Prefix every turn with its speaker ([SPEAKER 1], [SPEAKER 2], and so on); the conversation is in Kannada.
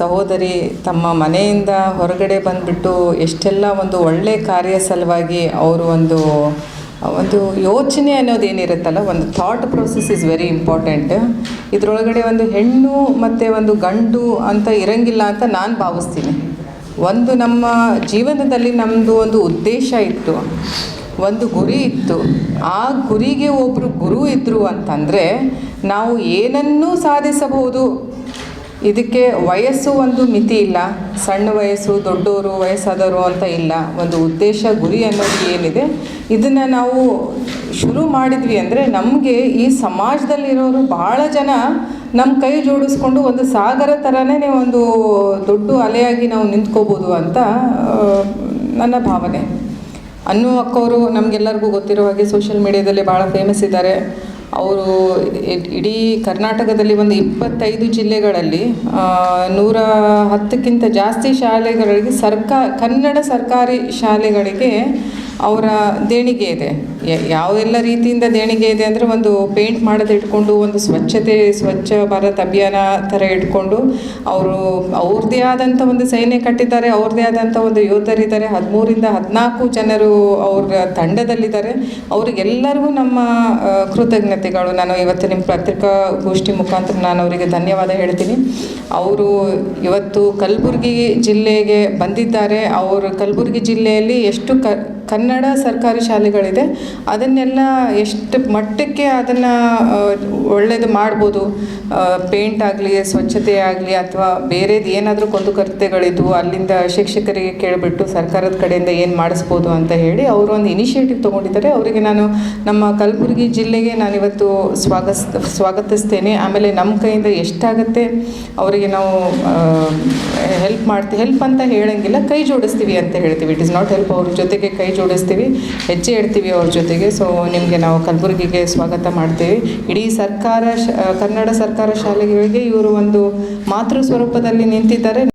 [SPEAKER 1] ಸಹೋದರಿ ತಮ್ಮ ಮನೆಯಿಂದ ಹೊರಗಡೆ ಬಂದುಬಿಟ್ಟು ಎಷ್ಟೆಲ್ಲ ಒಂದು ಒಳ್ಳೆ ಕಾರ್ಯ ಸಲುವಾಗಿ ಅವರು ಒಂದು ಒಂದು ಯೋಚನೆ ಅನ್ನೋದು ಏನಿರುತ್ತಲ್ಲ, ಒಂದು thought process is very important ಇದರೊಳಗಡೆ ಒಂದು ಹೆಣ್ಣು ಮತ್ತು ಒಂದು ಗಂಡು ಅಂತ ಇರಂಗಿಲ್ಲ ಅಂತ ನಾನು ಭಾವಿಸ್ತೀನಿ. ಒಂದು ನಮ್ಮ ಜೀವನದಲ್ಲಿ ನಮ್ಮದು ಒಂದು ಉದ್ದೇಶ ಇತ್ತು. ಒಂದು ಗುರಿ ಇತ್ತು. ಆ ಗುರಿಗೆ ಒಬ್ಬರು ಗುರು ಇದ್ದರು ಅಂತಂದರೆ ನಾವು ಏನನ್ನೂ ಸಾಧಿಸಬಹುದು. ಇದಕ್ಕೆ ವಯಸ್ಸು ಒಂದು ಮಿತಿ ಇಲ್ಲ, ಸಣ್ಣ ವಯಸ್ಸು ದೊಡ್ಡವರು ವಯಸ್ಸಾದವರು ಅಂತ ಇಲ್ಲ. ಒಂದು ಉದ್ದೇಶ, ಗುರಿ ಅನ್ನೋದು ಏನಿದೆ? ಇದನ್ನು ನಾವು ಶುರು ಮಾಡಿದ್ವಿ ಅಂದರೆ ನಮಗೆ ಈ ಸಮಾಜದಲ್ಲಿರೋರು ಭಾಳ ಜನ ನಮ್ಮ ಕೈ ಜೋಡಿಸ್ಕೊಂಡು ಒಂದು ಸಾಗರ ಥರನೇ ಒಂದು ದೊಡ್ಡ ಅಲೆಯಾಗಿ ನಾವು ನಿಂತ್ಕೋಬೋದು ಅಂತ ನನ್ನ ಭಾವನೆ. ಅನ್ನು ಅಕ್ಕವರು ನಮಗೆಲ್ಲರಿಗೂ ಗೊತ್ತಿರೋ ಹಾಗೆ ಸೋಷಿಯಲ್ ಮೀಡಿಯಾದಲ್ಲಿ ಭಾಳ ಫೇಮಸ್ ಇದ್ದಾರೆ. ಅವರು ಇಡೀ ಕರ್ನಾಟಕದಲ್ಲಿ ಒಂದು ಇಪ್ಪತ್ತೈದು ಜಿಲ್ಲೆಗಳಲ್ಲಿ ನೂರ ಹತ್ತಕ್ಕಿಂತ ಜಾಸ್ತಿ ಶಾಲೆಗಳಿಗೆ ಸರ್ಕಾ ಕನ್ನಡ ಸರ್ಕಾರಿ ಶಾಲೆಗಳಿಗೆ ಅವರ ದೇಣಿಗೆ ಇದೆ. ಯಾವೆಲ್ಲ ರೀತಿಯಿಂದ ದೇಣಿಗೆ ಇದೆ ಅಂದರೆ ಒಂದು ಪೇಂಟ್ ಮಾಡೋದು ಇಟ್ಕೊಂಡು, ಒಂದು ಸ್ವಚ್ಛತೆ, ಸ್ವಚ್ಛ ಭಾರತ್ ಅಭಿಯಾನ ಥರ ಇಟ್ಕೊಂಡು, ಅವರು ಅವ್ರದ್ದೇ ಆದಂಥ ಒಂದು ಸೈನ್ಯ ಕಟ್ಟಿದ್ದಾರೆ ಅವ್ರದ್ದೇ ಆದಂಥ ಒಂದು ಯೋಧರಿದ್ದಾರೆ. ಹದಿಮೂರಿಂದ ಹದಿನಾಲ್ಕು ಜನರು ಅವ್ರ ತಂಡದಲ್ಲಿದ್ದಾರೆ. ಅವರಿಗೆಲ್ಲರಿಗೂ ನಮ್ಮ ಕೃತಜ್ಞತೆಗಳು. ನಾನು ಇವತ್ತು ನಿಮ್ಮ ಪತ್ರಿಕಾಗೋಷ್ಠಿ ಮುಖಾಂತರ ನಾನು ಅವರಿಗೆ ಧನ್ಯವಾದ ಹೇಳ್ತೀನಿ. ಅವರು ಇವತ್ತು ಕಲಬುರಗಿ ಜಿಲ್ಲೆಗೆ ಬಂದಿದ್ದಾರೆ. ಅವರು ಕಲಬುರಗಿ ಜಿಲ್ಲೆಯಲ್ಲಿ ಎಷ್ಟು ಕ ಕನ್ನಡ ಸರ್ಕಾರಿ ಶಾಲೆಗಳಿದೆ. ಅದನ್ನೆಲ್ಲ ಎಷ್ಟು ಮಟ್ಟಕ್ಕೆ ಅದನ್ನು ಒಳ್ಳೆಯದು ಮಾಡ್ಬೋದು? ಪೇಂಟ್ ಆಗಲಿ, ಸ್ವಚ್ಛತೆ ಆಗಲಿ ಅಥವಾ ಬೇರೆದು ಏನಾದರೂ ಕೊಂದು ಕುಂದುಕೊರತೆಗಳಿದ್ವು ಅಲ್ಲಿಂದ ಶಿಕ್ಷಕರಿಗೆ ಕೇಳಿಬಿಟ್ಟು ಸರ್ಕಾರದ ಕಡೆಯಿಂದ ಏನು ಮಾಡಿಸ್ಬೋದು ಅಂತ ಹೇಳಿ ಅವರು ಒಂದು ಇನಿಷಿಯೇಟಿವ್ ತೊಗೊಂಡಿದ್ದಾರೆ. ಅವರಿಗೆ ನಾನು ನಮ್ಮ ಕಲಬುರಗಿ ಜಿಲ್ಲೆಗೆ ನಾನಿವತ್ತು ಸ್ವಾಗತ ಸ್ವಾಗತಿಸ್ತೇನೆ. ಆಮೇಲೆ ನಮ್ಮ ಕೈಯಿಂದ ಎಷ್ಟಾಗುತ್ತೆ? ಅವರಿಗೆ ನಾವು ಹೆಲ್ಪ್ ಮಾಡ್ತೀವಿ ಹೆಲ್ಪ್ ಅಂತ ಹೇಳಂಗಿಲ್ಲ. ಕೈ ಜೋಡಿಸ್ತೀವಿ ಅಂತ ಹೇಳ್ತೀವಿ. ಇಟ್ ಇಸ್ ನಾಟ್ ಹೆಲ್ಪ್ ಅವ್ರ ಜೊತೆಗೆ ಕೈ ಜೋಡಿಸ್ತೀವಿ. ಹೆಜ್ಜೆ ಇಡ್ತೀವಿ ಅವ್ರ ಜೊತೆಗೆ. ಸೊ ನಿಮಗೆ ನಾವು ಕಲಬುರಗಿಗೆ ಸ್ವಾಗತ ಮಾಡ್ತೀವಿ. ಇಡೀ ಸರ್ಕಾರ ಕನ್ನಡ ಸರ್ಕಾರ ಶಾಲೆಗಳಿಗೆ ಇವರು ಒಂದು ಮಾತೃ ಸ್ವರೂಪದಲ್ಲಿ ನಿಂತಿದ್ದಾರೆ.